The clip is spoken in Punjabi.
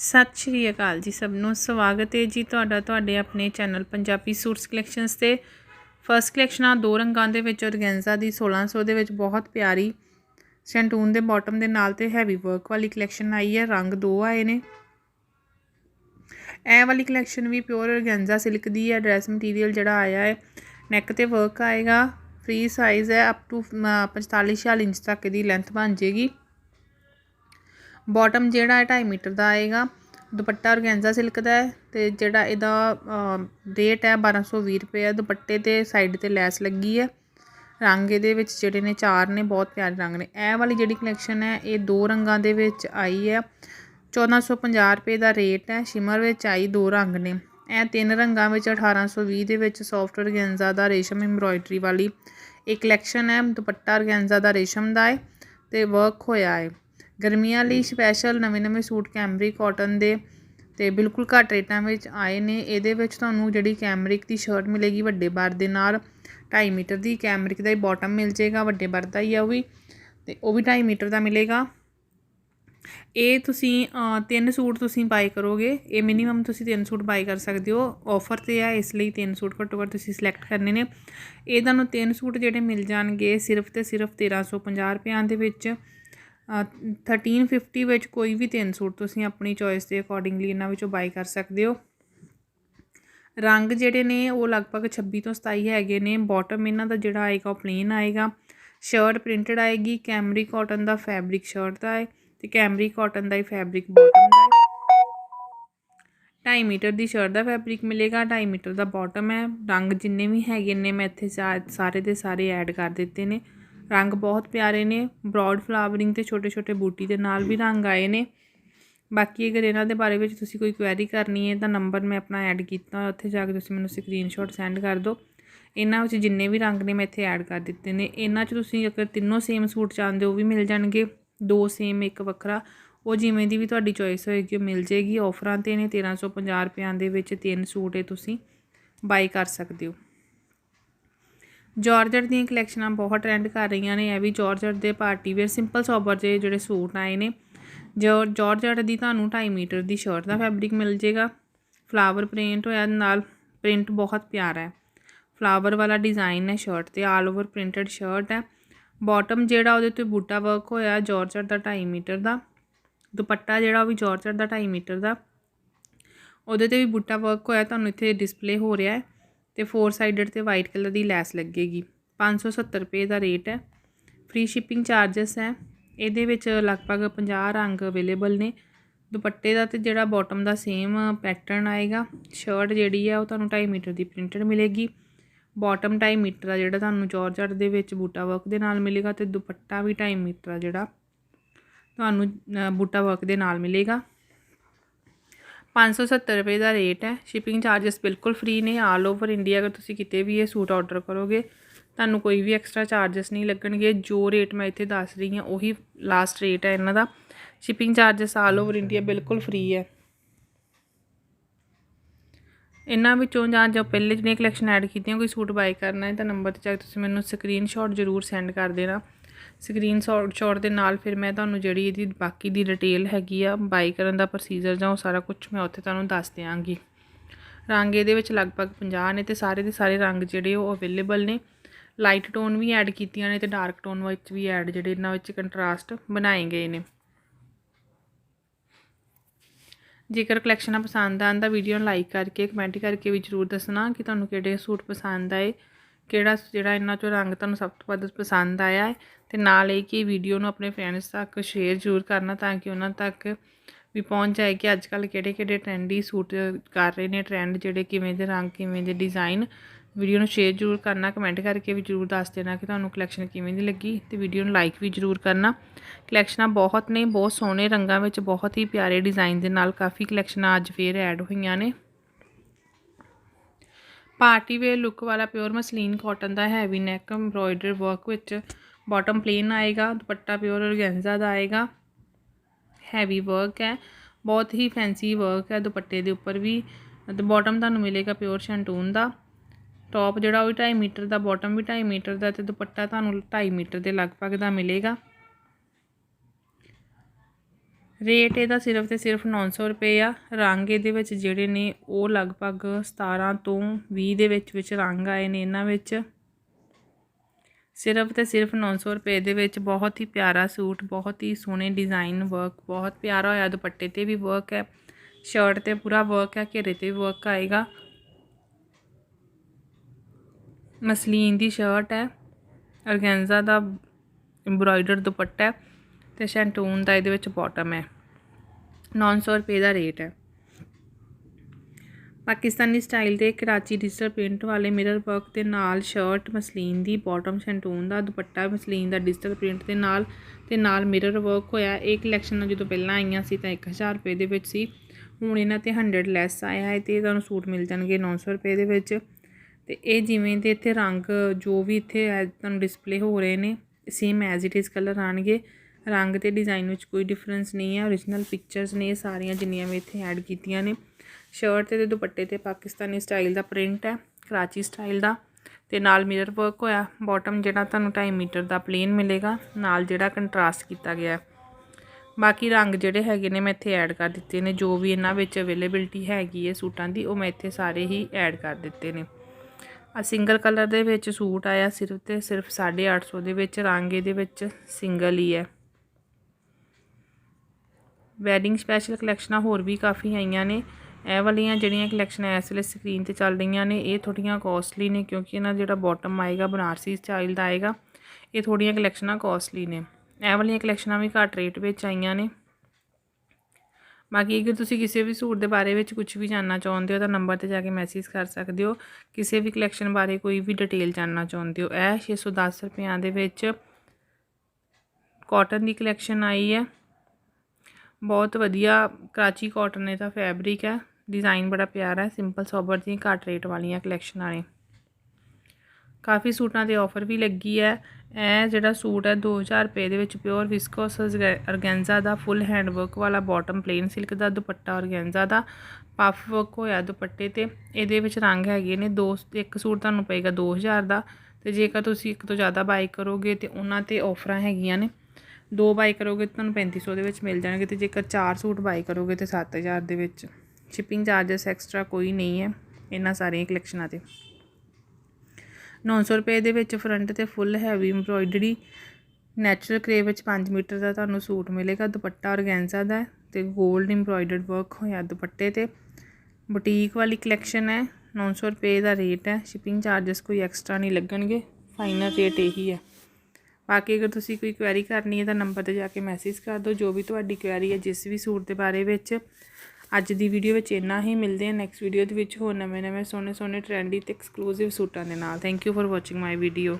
ਸਤਿ ਸ਼੍ਰੀ ਅਕਾਲ ਜੀ ਸਭ ਨੂੰ। ਸਵਾਗਤ ਹੈ ਜੀ ਤੁਹਾਡਾ ਤੁਹਾਡੇ ਆਪਣੇ ਚੈਨਲ ਪੰਜਾਬੀ ਸੂਟਸ ਕਲੈਕਸ਼ਨਸ ਤੇ। ਫਰਸਟ ਕਲੈਕਸ਼ਨ ਆ, ਦੋ ਰੰਗਾਂ ਦੇ ਵਿੱਚ ਔਰਗੈਂਜ਼ਾ ਦੀ 1600 ਦੇ ਵਿੱਚ ਬਹੁਤ ਪਿਆਰੀ ਸ਼ੈਂਟੂਨ ਦੇ ਬਾਟਮ ਦੇ ਨਾਲ ਤੇ ਹੈਵੀ ਵਰਕ ਵਾਲੀ ਕਲੈਕਸ਼ਨ ਆਈ ਹੈ, ਰੰਗ ਦੋ ਆਏ ਨੇ। ਇਹ ਵਾਲੀ ਕਲੈਕਸ਼ਨ ਵੀ ਪਿਓਰ ਔਰਗੈਂਜ਼ਾ ਸਿਲਕ ਦੀ ਹੈ ਡਰੈਸ ਮਟੀਰੀਅਲ ਜਿਹੜਾ ਆਇਆ ਹੈ ਨੈਕ ਤੇ ਵਰਕ ਆਏਗਾ ਫ੍ਰੀ ਸਾਈਜ਼ ਹੈ ਅਪ ਟੂ 45 46 ਇੰਚ ਤੱਕ ਦੀ ਲੈਂਥ ਬਣ ਜੇਗੀ ਬਾਟਮ ਜਿਹੜਾ ਹੈ 2.5 ਮੀਟਰ ਦਾ ਆਏਗਾ। ਦੁਪੱਟਾ ਔਰਗੈਂਜ਼ਾ ਸਿਲਕ ਦਾ ਹੈ ਤੇ ਜਿਹੜਾ ਇਹਦਾ ਰੇਟ ਹੈ 1220 ਰੁਪਏ ਹੈ। ਦੁਪੱਟੇ ਤੇ ਸਾਈਡ ਤੇ ਲੈਸ ਲੱਗੀ ਹੈ। ਰੰਗ ਇਹਦੇ ਵਿੱਚ ਜਿਹੜੇ ਨੇ ਚਾਰ ਨੇ, ਬਹੁਤ ਪਿਆਰੇ ਰੰਗ ਨੇ। ਇਹ ਵਾਲੀ ਜਿਹੜੀ ਕਲੈਕਸ਼ਨ ਹੈ, ਇਹ ਦੋ ਰੰਗਾਂ ਦੇ ਵਿੱਚ ਆਈ ਹੈ। 1450 ਰੁਪਏ ਦਾ ਰੇਟ ਹੈ। ਸ਼ਿਮਰ ਵਿੱਚ ਆਈ ਦੋ ਰੰਗ ਨੇ। ਇਹ ਤਿੰਨ ਰੰਗਾਂ ਵਿੱਚ 1820 ਦੇ ਵਿੱਚ ਸੌਫਟ ਔਰਗੈਂਜ਼ਾ ਦਾ, ਰੇਸ਼ਮ ਐਮਬ੍ਰੋਇਡਰੀ ਵਾਲੀ ਇਹ ਕਲੈਕਸ਼ਨ ਹੈ। ਦੁਪੱਟਾ ਔਰਗੈਂਜ਼ਾ ਦਾ, ਰੇਸ਼ਮ ਦਾ ਹੈ ਤੇ ਵਰਕ ਹੋਇਆ ਹੈ। ਗਰਮੀਆਂ ਲਈ ਸਪੈਸ਼ਲ ਨਵੇਂ-ਨਵੇਂ ਸੂਟ ਕੈਮਰਿਕ ਕੋਟਨ ਦੇ ਅਤੇ ਬਿਲਕੁਲ ਘੱਟ ਰੇਟਾਂ ਵਿੱਚ ਆਏ ਨੇ। ਇਹਦੇ ਵਿੱਚ ਤੁਹਾਨੂੰ ਜਿਹੜੀ ਕੈਮਰਿਕ ਦੀ ਸ਼ਰਟ ਮਿਲੇਗੀ ਵੱਡੇ ਬਾਰ ਦੇ ਨਾਲ, ਢਾਈ ਮੀਟਰ ਦੀ। ਕੈਮਰਿਕ ਦਾ ਹੀ ਬਾਟਮ ਮਿਲ ਜੇਗਾ ਵੱਡੇ ਬਾਰ ਦਾ ਹੀ ਆ ਉਹ ਵੀ। ਅਤੇ ਉਹ ਵੀ ਢਾਈ ਮੀਟਰ ਦਾ ਮਿਲੇਗਾ। ਇਹ ਤੁਸੀਂ ਤਿੰਨ ਸੂਟ ਤੁਸੀਂ ਬਾਈ ਕਰੋਗੇ। ਇਹ ਮਿਨੀਮਮ ਤੁਸੀਂ ਤਿੰਨ ਸੂਟ ਬਾਈ ਕਰ ਸਕਦੇ ਹੋ। ਆਫਰ ਤੇ ਆ, ਇਸ ਲਈ ਤਿੰਨ ਸੂਟ ਘੱਟੋ ਘੱਟ ਤੁਸੀਂ ਸਿਲੈਕਟ ਕਰਨੇ ਨੇ। ਇਹ ਤੁਹਾਨੂੰ ਤਿੰਨ ਸੂਟ ਜਿਹੜੇ ਮਿਲ ਜਾਣਗੇ, ਸਿਰਫ ਤੇ ਸਿਰਫ 1350 ਰੁਪਿਆਂ ਦੇ ਵਿੱਚ। 1350 ਵਿੱਚ ਕੋਈ ਵੀ ਤਿੰਨ ਸੂਟ ਤੁਸੀਂ ਆਪਣੀ ਚੋਇਸ ਦੇ ਅਕੋਰਡਿੰਗਲੀ ਇਹਨਾਂ ਵਿੱਚੋਂ ਬਾਈ ਕਰ ਸਕਦੇ ਹੋ। ਰੰਗ ਜਿਹੜੇ ਨੇ ਉਹ ਲਗਭਗ 26 ਤੋਂ 27 ਹੈਗੇ ਨੇ। ਬਾਟਮ ਇਹਨਾਂ ਦਾ ਜਿਹੜਾ ਆਏਗਾ ਉਹ ਪਲੇਨ ਆਏਗਾ। ਸ਼ਰਟ ਪ੍ਰਿੰਟਡ ਆਏਗੀ। ਕੈਮਰੀ ਕਾਟਨ ਦਾ ਫੈਬਰਿਕ ਸ਼ਰਟ ਦਾ ਹੈ ਤੇ ਕੈਮਰੀ ਕਾਟਨ ਦਾ ਹੀ ਫੈਬਰਿਕ ਬਾਟਮ ਦਾ ਹੈ। 2.5 ਮੀਟਰ ਦੀ ਸ਼ਰਟ ਦਾ ਫੈਬਰਿਕ ਮਿਲੇਗਾ। 2.5 ਮੀਟਰ ਦਾ ਬਾਟਮ ਹੈ। ਰੰਗ ਜਿੰਨੇ ਵੀ ਹੈਗੇ ਨੇ, ਮੈਂ ਇੱਥੇ ਸਾਰੇ ਦੇ ਸਾਰੇ ਐਡ ਕਰ ਦਿੱਤੇ ਨੇ। ਰੰਗ ਬਹੁਤ ਪਿਆਰੇ ਨੇ ਬ੍ਰੌਡ ਫਲਾਵਰਿੰਗ ਤੇ ਛੋਟੇ ਛੋਟੇ ਬੂਟੀ ਦੇ ਨਾਲ ਵੀ ਰੰਗ ਆਏ ਨੇ। ਬਾਕੀ ਅਗਰ ਇਹਨਾਂ ਦੇ ਬਾਰੇ ਵਿੱਚ ਤੁਸੀਂ ਕੋਈ ਕੁਐਰੀ ਕਰਨੀ ਹੈ ਤਾਂ ਨੰਬਰ ਮੈਂ ਆਪਣਾ ਐਡ ਕੀਤਾ ਉੱਥੇ ਜਾ ਕੇ ਤੁਸੀਂ ਮੈਨੂੰ ਸਕਰੀਨਸ਼ਾਟ ਸੈਂਡ ਕਰ ਦਿਓ। ਇਹਨਾਂ ਵਿੱਚ ਜਿੰਨੇ ਵੀ ਰੰਗ ਨੇ ਮੈਂ ਇੱਥੇ ਐਡ ਕਰ ਦਿੱਤੇ ਨੇ। ਇਹਨਾਂ 'ਚ ਤੁਸੀਂ ਅਗਰ ਤਿੰਨੋਂ ਸੇਮ ਸੂਟ ਚਾਹੁੰਦੇ ਹੋ, ਉਹ ਵੀ ਮਿਲ ਜਾਣਗੇ। ਦੋ ਸੇਮ ਇੱਕ ਵੱਖਰਾ। ਉਹ ਜਿਵੇਂ ਦੀ ਵੀ ਤੁਹਾਡੀ ਚੋਇਸ ਹੋਏਗੀ, ਉਹ ਮਿਲ ਜੇਗੀ ਆਫਰਾਂ ਤੇ ਨੇ 1350 ਰੁਪਿਆਂ ਦੇ ਵਿੱਚ ਤਿੰਨ ਸੂਟ ਇਹ ਤੁਸੀਂ ਬਾਈ ਕਰ ਸਕਦੇ ਹੋ। ਜਾਰਜਟ ਦੀਆਂ ਕਲੈਕਸ਼ਨਾਂ ਬਹੁਤ ਟ੍ਰੈਂਡ ਕਰ ਰਹੀਆਂ ਨੇ, ਇਹ ਵੀ ਜਾਰਜਟ ਦੇ ਪਾਰਟੀ ਵੇਅਰ, ਸਿੰਪਲ ਸੋਬਰ ਦੇ ਜਿਹੜੇ ਸੂਟ ਆਏ ਨੇ। ਜੋ ਜਾਰਜਟ ਦੀ ਤੁਹਾਨੂੰ 2.5 ਮੀਟਰ ਦੀ ਸ਼ਰਟ ਦਾ ਫੈਬਰਿਕ ਮਿਲ ਜੇਗਾ। ਫਲਾਵਰ ਪ੍ਰਿੰਟ ਹੋਇਆ ਨਾਲ, ਪ੍ਰਿੰਟ ਬਹੁਤ ਪਿਆਰਾ ਹੈ। ਫਲਾਵਰ ਵਾਲਾ ਡਿਜ਼ਾਈਨ ਹੈ ਸ਼ਰਟ ਤੇ, ਆਲ ਓਵਰ ਪ੍ਰਿੰਟਡ ਸ਼ਰਟ ਹੈ। ਬਾਟਮ ਜਿਹੜਾ ਉਹਦੇ ਤੇ ਬੂਟਾ ਵਰਕ ਹੋਇਆ, ਜਾਰਜਟ ਦਾ 2.5 ਮੀਟਰ ਦਾ। ਦੁਪੱਟਾ ਜਿਹੜਾ ਉਹ ਵੀ ਜਾਰਜਟ ਦਾ 2.5 ਮੀਟਰ ਦਾ। ਉਹਦੇ ਤੇ ਵੀ ਬੂਟਾ ਵਰਕ ਹੋਇਆ, ਤੁਹਾਨੂੰ ਇੱਥੇ ਡਿਸਪਲੇ ਹੋ ਰਿਹਾ ਹੈ। ਤੇ ਫੋਰ ਸਾਈਡਡ ਤੇ ਵਾਈਟ ਕਲਰ ਦੀ ਲੈਸ ਲੱਗੇਗੀ। 570 ਰੁਪਏ ਦਾ ਰੇਟ ਹੈ। ਫ੍ਰੀ ਸ਼ਿਪਿੰਗ ਚਾਰजेस ਹੈ। ਇਹਦੇ ਵਿੱਚ ਲਗਭਗ 50 ਰੰਗ ਅਵੇਲੇਬਲ ਨੇ। ਦੁਪੱਟੇ ਦਾ ਤੇ ਜਿਹੜਾ ਬਾਟਮ ਦਾ ਸੇਮ ਪੈਟਰਨ ਆਏਗਾ। ਸ਼ਰਟ ਜਿਹੜੀ ਹੈ ਉਹ ਤੁਹਾਨੂੰ 2.5 ਮੀਟਰ ਦੀ ਪ੍ਰਿੰਟਡ ਮਿਲੇਗੀ। ਬਾਟਮ 2.5 ਮੀਟਰ ਦਾ ਜਿਹੜਾ ਤੁਹਾਨੂੰ ਜਾਰਜਟ ਦੇ ਵਿੱਚ ਬੂਟਾ ਵਰਕ ਦੇ ਨਾਲ ਮਿਲੇਗਾ ਤੇ ਦੁਪੱਟਾ ਵੀ 2.5 ਮੀਟਰ ਦਾ ਜਿਹੜਾ ਤੁਹਾਨੂੰ ਬੂਟਾ ਵਰਕ ਦੇ ਨਾਲ ਮਿਲੇਗਾ। पाँच सौ सत्तर रुपये का रेट है। शिपिंग चार्जस बिल्कुल फ्री ने आल ओवर इंडिया अगर तुम कित भी यह सूट ऑर्डर करोगे तो कोई भी एक्सट्रा चार्जस नहीं लगन गए जो रेट मैं इतने दस रही हूँ उही लास्ट रेट है इन्हों का shipping charges all over India बिल्कुल फ्री है। इन्हों जो पहले जो कलैक्शन ऐड कितने कोई सूट बाय करना है तो नंबर चाहिए मैंने स्क्रीनशॉट ज़रूर सेंड कर देना। ਸਕਰੀਨਸ਼ਾਟ ਦੇ ਨਾਲ ਫਿਰ ਮੈਂ ਤੁਹਾਨੂੰ ਜਿਹੜੀ ਇਹਦੀ ਬਾਕੀ ਦੀ ਡਿਟੇਲ ਹੈਗੀ ਆ ਬਾਈ ਕਰਨ ਦਾ ਪ੍ਰੋਸੀਜਰ ਜਾਂ ਉਹ ਸਾਰਾ ਕੁਝ ਮੈਂ ਉੱਥੇ ਤੁਹਾਨੂੰ ਦੱਸ ਦਿਆਂਗੀ। ਰੰਗ ਇਹਦੇ ਵਿੱਚ ਲਗਭਗ 50 ਨੇ ਤੇ ਸਾਰੇ ਦੇ ਸਾਰੇ ਰੰਗ ਜਿਹੜੇ ਉਹ ਅਵੇਲੇਬਲ ਨੇ। ਲਾਈਟ ਟੋਨ ਵੀ ਐਡ ਕੀਤੀਆਂ ਨੇ ਤੇ ਡਾਰਕ ਟੋਨ ਵਿੱਚ ਵੀ ਐਡ ਜਿਹੜੇ ਇਹਨਾਂ ਵਿੱਚ ਕੰਟਰਾਸਟ ਬਣਾਏ ਗਏ ਨੇ। ਜੇਕਰ ਕਲੈਕਸ਼ਨਾਂ ਪਸੰਦ ਆਉਣ ਤਾਂ ਵੀਡੀਓ ਨੂੰ ਲਾਈਕ ਕਰਕੇ ਕਮੈਂਟ ਕਰਕੇ ਵੀ ਜ਼ਰੂਰ ਦੱਸਣਾ ਕਿ ਤੁਹਾਨੂੰ ਕਿਹੜੇ ਸੂਟ ਪਸੰਦ ਆਏ। ਕਿਹੜਾ ਜਿਹੜਾ ਇਹਨਾਂ ਚੋਂ ਰੰਗ ਤੁਹਾਨੂੰ ਸਭ ਤੋਂ ਵੱਧ ਪਸੰਦ ਆਇਆ ਹੈ? ਤੇ ਨਾਲ ਇਹ ਕਿ ਵੀਡੀਓ ਨੂੰ ਆਪਣੇ ਫਰੈਂਡਸ ਤੱਕ ਸ਼ੇਅਰ ਜ਼ਰੂਰ ਕਰਨਾ ਤਾਂ ਕਿ ਉਹਨਾਂ ਤੱਕ ਵੀ ਪਹੁੰਚ ਜਾਏ ਕਿ ਅੱਜ ਕੱਲ ਕਿਹੜੇ ਕਿਹੜੇ ਟ੍ਰੈਂਡੀ ਸੂਟ ਕਰ ਰਹੇ ਨੇ ਟ੍ਰੈਂਡ ਜਿਹੜੇ ਕਿਵੇਂ ਦੇ ਰੰਗ, ਕਿਵੇਂ ਦੇ ਡਿਜ਼ਾਈਨ ਵੀਡੀਓ ਨੂੰ ਸ਼ੇਅਰ ਜ਼ਰੂਰ ਕਰਨਾ ਕਮੈਂਟ ਕਰਕੇ ਵੀ ਜ਼ਰੂਰ ਦੱਸ ਦੇਣਾ ਕਿ ਤੁਹਾਨੂੰ ਕਲੈਕਸ਼ਨ ਕਿਵੇਂ ਦੀ ਲੱਗੀ। ਤੇ ਵੀਡੀਓ ਨੂੰ ਲਾਈਕ ਵੀ ਜ਼ਰੂਰ ਕਰਨਾ। ਕਲੈਕਸ਼ਨਾਂ ਬਹੁਤ ਨੇ, ਬਹੁਤ ਸੋਹਣੇ ਰੰਗਾਂ ਵਿੱਚ ਬਹੁਤ ਹੀ ਪਿਆਰੇ ਡਿਜ਼ਾਈਨ ਦੇ ਨਾਲ ਕਾਫੀ ਕਲੈਕਸ਼ਨਾਂ ਅੱਜ ਫੇਰ ਐਡ ਹੋਈਆਂ ਨੇ। ਪਾਰਟੀ ਵੇਅਰ ਲੁੱਕ ਵਾਲਾ ਪਿਓਰ ਮਸਲੀਨ ਕਾਟਨ ਦਾ ਹੈਵੀ ਨੈਕ ਐਮਬ੍ਰੋਇਡਰ ਵਰਕ ਵਿੱਚ ਬਾਟਮ ਪਲੇਨ ਆਏਗਾ, ਦੁਪੱਟਾ ਪਿਓਰ ਔਰਗੈਂਜ਼ਾ ਦਾ ਆਏਗਾ। ਹੈਵੀ ਵਰਕ ਹੈ, ਬਹੁਤ ਹੀ ਫੈਂਸੀ ਵਰਕ ਹੈ, ਦੁਪੱਟੇ ਦੇ ਉੱਪਰ ਵੀ। ਤੇ ਬਾਟਮ ਤੁਹਾਨੂੰ ਮਿਲੇਗਾ ਪਿਓਰ ਸ਼ੈਂਟੂਨ ਦਾ। ਟੌਪ ਜਿਹੜਾ ਉਹ ਵੀ 2.5 ਮੀਟਰ ਦਾ ਬਾਟਮ ਵੀ 2.5 ਮੀਟਰ ਦਾ ਤੇ ਦੁਪੱਟਾ ਤੁਹਾਨੂੰ 2.5 ਮੀਟਰ ਦੇ ਲਗਭਗ ਦਾ ਮਿਲੇਗਾ। ਰੇਟ ਇਹਦਾ ਸਿਰਫ ਤੇ ਸਿਰਫ 900 ਰੁਪਏ ਆ। ਰੰਗ ਇਹਦੇ ਵਿੱਚ ਜਿਹੜੇ ਨੇ ਉਹ ਲਗਭਗ 17 ਤੋਂ 20 ਦੇ ਵਿੱਚ ਵਿੱਚ ਰੰਗ ਆਏ ਨੇ ਇਹਨਾਂ ਵਿੱਚ। ਸਿਰਫ ਤੇ ਸਿਰਫ 900 ਰੁਪਏ ਦੇ ਵਿੱਚ ਬਹੁਤ ਹੀ ਪਿਆਰਾ ਸੂਟ, ਬਹੁਤ ਹੀ ਸੋਹਣੇ ਡਿਜ਼ਾਈਨ ਵਰਕ ਬਹੁਤ ਪਿਆਰਾ ਹੋਇਆ। ਦੁਪੱਟੇ ਤੇ ਵੀ ਵਰਕ ਹੈ। ਸ਼ਰਟ ਤੇ ਪੂਰਾ ਵਰਕ ਹੈ, ਘੇਰੇ ਤੇ ਵੀ ਵਰਕ ਆਏਗਾ। ਮਸਲੀਨ ਦੀ ਸ਼ਰਟ ਹੈ। ਔਰਗੈਂਜ਼ਾ ਦਾ ਐਮਬ੍ਰਾਇਡਰ ਦੁਪੱਟਾ ਹੈ। ਤੇ ਸ਼ੈਂਟੂਨ ਦਾ ਇਹਦੇ ਵਿੱਚ ਬਾਟਮ ਹੈ। 900 ਰੁਪਏ ਦਾ ਰੇਟ ਹੈ। ਪਾਕਿਸਤਾਨੀ ਸਟਾਈਲ ਦੇ ਕਰਾਚੀ ਡਿਜੀਟਲ ਪ੍ਰਿੰਟ ਵਾਲੇ ਮਿਰਰ ਵਰਕ ਦੇ ਨਾਲ ਸ਼ਰਟ ਮਸਲੀਨ ਦੀ ਬਾਟਮ ਸ਼ੈਂਟੂਨ ਦਾ ਦੁਪੱਟਾ ਮਸਲੀਨ ਦਾ ਡਿਜੀਟਲ ਪ੍ਰਿੰਟ ਦੇ ਨਾਲ ਤੇ ਨਾਲ ਮਿਰਰ ਵਰਕ ਹੋਇਆ। ਇਹ ਕਲੈਕਸ਼ਨ ਜਦੋਂ ਪਹਿਲਾਂ ਆਈਆਂ ਸੀ ਤਾਂ 1000 ਰੁਪਏ ਦੇ ਵਿੱਚ ਸੀ। ਹੁਣ ਇਹਨਾਂ ਤੇ 100 ਲੈਸ ਆਇਆ ਹੈ ਤੇ ਤੁਹਾਨੂੰ ਸੂਟ ਮਿਲ ਜਾਣਗੇ 900 ਰੁਪਏ ਦੇ ਵਿੱਚ। ਤੇ ਇਹ ਜਿਵੇਂ ਦੇ ਇੱਥੇ ਰੰਗ ਜੋ ਵੀ ਇੱਥੇ ਐ ਤੁਹਾਨੂੰ ਡਿਸਪਲੇ ਹੋ ਰਹੇ ਨੇ same as it is colour ਆਣਗੇ ਰੰਗ ਤੇ ਡਿਜ਼ਾਈਨ ਵਿੱਚ ਕੋਈ ਡਿਫਰੈਂਸ ਨਹੀਂ ਹੈ origignal ਪਿਕਚਰਸ ਨੇ ਇਹ ਸਾਰੀਆਂ ਜਿੰਨੀਆਂ ਮੈਂ ਇੱਥੇ ਐਡ ਕੀਤੀਆਂ ਨੇ। ਸ਼ਰਟ ਤੇ ਦੁਪੱਟੇ ਤੇ ਪਾਕਿਸਤਾਨੀ ਸਟਾਈਲ ਦਾ ਪ੍ਰਿੰਟ ਹੈ, ਕਰਾਚੀ ਸਟਾਈਲ ਦਾ ਤੇ ਨਾਲ ਮਿਰਰ ਵਰਕ ਹੋਇਆ। ਬਾਟਮ ਜਿਹੜਾ ਤੁਹਾਨੂੰ 2.5 ਮੀਟਰ ਦਾ ਪਲੇਨ ਮਿਲੇਗਾ, ਨਾਲ ਜਿਹੜਾ ਕੰਟਰਾਸਟ ਕੀਤਾ ਗਿਆ ਹੈ। ਬਾਕੀ ਰੰਗ ਜਿਹੜੇ ਹੈਗੇ ਨੇ ਮੈਂ ਇੱਥੇ ਐਡ ਕਰ ਦਿੱਤੇ ਨੇ, ਜੋ ਵੀ ਇਹਨਾਂ ਵਿੱਚ ਅਵੇਲੇਬਿਲਟੀ ਹੈਗੀ ਹੈ ਸੂਟਾਂ ਦੀ, ਉਹ ਮੈਂ ਇੱਥੇ ਸਾਰੇ ਹੀ ਐਡ ਕਰ ਦਿੱਤੇ ਨੇ। ਆ ਸਿੰਗਲ ਕਲਰ ਦੇ ਵਿੱਚ ਸੂਟ ਆਇਆ ਸਿਰਫ ਤੇ ਸਿਰਫ 850 ਦੇ ਵਿੱਚ, ਰੰਗ ਇਹਦੇ ਵਿੱਚ ਸਿੰਗਲ ਹੀ ਹੈ। ਵੈਡਿੰਗ ਸਪੈਸ਼ਲ ਕਲੈਕਸ਼ਨਾਂ ਹੋਰ ਵੀ ਕਾਫੀ ਆਈਆਂ ਨੇ। ਇਹ ਵਾਲੀਆਂ ਜਿਹੜੀਆਂ ਕਲੈਕਸ਼ਨਾਂ ਇਸ ਵੇਲੇ ਸਕਰੀਨ ਤੇ ਚੱਲ ਰਹੀਆਂ ਨੇ, ਇਹ ਥੋੜੀਆਂ ਕੋਸਟਲੀ ਨੇ ਕਿਉਂਕਿ ਇਹਨਾਂ ਜਿਹੜਾ ਬਾਟਮ ਆਏਗਾ ਬਨਾਰਸੀ ਸਟਾਈਲ ਦਾ ਆਏਗਾ, ਇਹ ਥੋੜੀਆਂ ਕਲੈਕਸ਼ਨਾਂ ਕੋਸਟਲੀ ਨੇ। ਇਹ ਵਾਲੀਆਂ ਕਲੈਕਸ਼ਨਾਂ ਵੀ ਘੱਟ ਰੇਟ ਵਿੱਚ ਆਈਆਂ ਨੇ। ਬਾਕੀ ਅਗਰ ਤੁਸੀਂ ਕਿਸੇ ਵੀ ਸੂਟ ਦੇ ਬਾਰੇ ਵਿੱਚ ਕੁਝ ਵੀ ਜਾਣਨਾ ਚਾਹੁੰਦੇ ਹੋ, ਤਾਂ ਨੰਬਰ ਤੇ ਜਾ ਕੇ ਮੈਸੇਜ ਕਰ ਸਕਦੇ ਹੋ। ਕਿਸੇ ਵੀ ਕਲੈਕਸ਼ਨ ਬਾਰੇ ਕੋਈ ਵੀ ਡਿਟੇਲ ਜਾਣਨਾ ਚਾਹੁੰਦੇ ਹੋ। ਇਹ 610 ਰੁਪਿਆਂ ਦੇ ਵਿੱਚ ਕਾਟਨ ਦੀ ਕਲੈਕਸ਼ਨ ਆਈ ਹੈ। ਬਹੁਤ ਵਧੀਆ ਕਰਾਚੀ ਕਾਟਨ ਦਾ ਫੈਬਰਿਕ ਹੈ। ਡਿਜ਼ਾਈਨ ਬੜਾ ਪਿਆਰਾ ਹੈ। ਸਿੰਪਲ ਸੋਬਰ ਦੀਆਂ ਘੱਟ ਰੇਟ ਵਾਲੀਆਂ ਕਲੈਕਸ਼ਨਾਂ ਨੇ ਕਾਫੀ ਸੂਟਾਂ ਤੇ ਆਫਰ ਵੀ ਲੱਗੀ ਹੈ। ਇਹ ਜਿਹੜਾ ਸੂਟ ਹੈ 2000 ਰੁਪਏ ਦੇ ਵਿੱਚ ਪਿਓਰ ਵਿਸਕੋਸ ਔਰਗੈਂਜ਼ਾ ਦਾ ਫੁੱਲ ਹੈਂਡ ਵਰਕ ਵਾਲਾ ਬਾਟਮ ਪਲੇਨ ਸਿਲਕ ਦਾ, ਦੁਪੱਟਾ ਔਰਗੈਂਜ਼ਾ ਦਾ ਪਫ ਵਰਕ ਹੋਇਆ ਦੁਪੱਟੇ ਤੇ। ਇਹਦੇ ਵਿੱਚ ਰੰਗ ਹੈਗੇ ਨੇ ਦੋ, ਇੱਕ ਸੂਟ ਤੁਹਾਨੂੰ ਪਏਗਾ 2000 ਦਾ। ਤੇ ਜੇਕਰ ਤੁਸੀਂ ਇੱਕ ਤੋਂ ਜ਼ਿਆਦਾ ਬਾਈ ਕਰੋਗੇ ਤੇ ਉਹਨਾਂ ਤੇ ਆਫਰਾਂ ਹੈਗੀਆਂ ਨੇ। ਦੋ ਬਾਈ ਕਰੋਗੇ ਤਾਂ ਤੁਹਾਨੂੰ 3500 ਦੇ ਵਿੱਚ ਮਿਲ ਜਾਣਗੇ ਤੇ ਜੇਕਰ ਚਾਰ ਸੂਟ ਬਾਈ ਕਰੋਗੇ ਤੇ 7000 ਦੇ ਵਿੱਚ। ਸ਼ਿਪਿੰਗ ਚਾਰजेस ਐਕਸਟਰਾ ਕੋਈ ਨਹੀਂ ਹੈ ਇਹਨਾਂ ਸਾਰੀਆਂ ਕਲੈਕਸ਼ਨਾਂ ਤੇ। 900 ਰੁਪਏ ਦੇ ਵਿੱਚ ਫਰੰਟ ਤੇ ਫੁੱਲ ਹੈਵੀ ਐਮਬ੍ਰੋਇਡਰੀ ਨੈਚੁਰਲ ਕਰੇ ਵਿੱਚ 5 ਮੀਟਰ ਦਾ ਤੁਹਾਨੂੰ ਸੂਟ ਮਿਲੇਗਾ, ਦੁਪੱਟਾ ਔਰਗੈਂਜ਼ਾ ਦਾ ਤੇ 골ਡ ਐਮਬ੍ਰੋਇਡਰਡ ਵਰਕ ਹੋਇਆ ਦੁਪੱਟੇ ਤੇ। ਬੁਟੀਕ ਵਾਲੀ ਕਲੈਕਸ਼ਨ ਹੈ 900 ਰੁਪਏ ਦਾ ਰੇਟ ਹੈ ਸ਼ਿਪਿੰਗ ਚਾਰजेस ਕੋਈ ਐਕਸਟਰਾ ਨਹੀਂ ਲੱਗਣਗੇ ਫਾਈਨਲ ਰੇਟ ਇਹੀ ਹੈ। ਬਾਕੀ ਅਗਰ ਤੁਸੀਂ ਕੋਈ ਕੁਐਰੀ ਕਰਨੀ ਹੈ ਤਾਂ ਨੰਬਰ ਤੇ ਜਾ ਕੇ ਮੈਸੇਜ ਕਰ ਦਿਓ। ਜੋ ਵੀ ਤੁਹਾਡੀ ਕੁਐਰੀ ਹੈ, ਜਿਸ ਵੀ ਸੂਟ ਦੇ ਬਾਰੇ ਵਿੱਚ ਅੱਜ ਦੀ ਵੀਡੀਓ ਵਿੱਚ ਇੰਨਾ ਹੀ। ਮਿਲਦੇ ਹਾਂ ਨੈਕਸਟ ਵੀਡੀਓ ਦੇ ਵਿੱਚ ਹੋਰ ਨਵੇਂ ਨਵੇਂ ਸੋਹਣੇ ਸੋਹਣੇ ਟ੍ਰੈਂਡੀ ਤੇ ਐਕਸਕਲੂਸਿਵ ਸੂਟਾਂ ਦੇ ਨਾਲ। Thank you for watching my video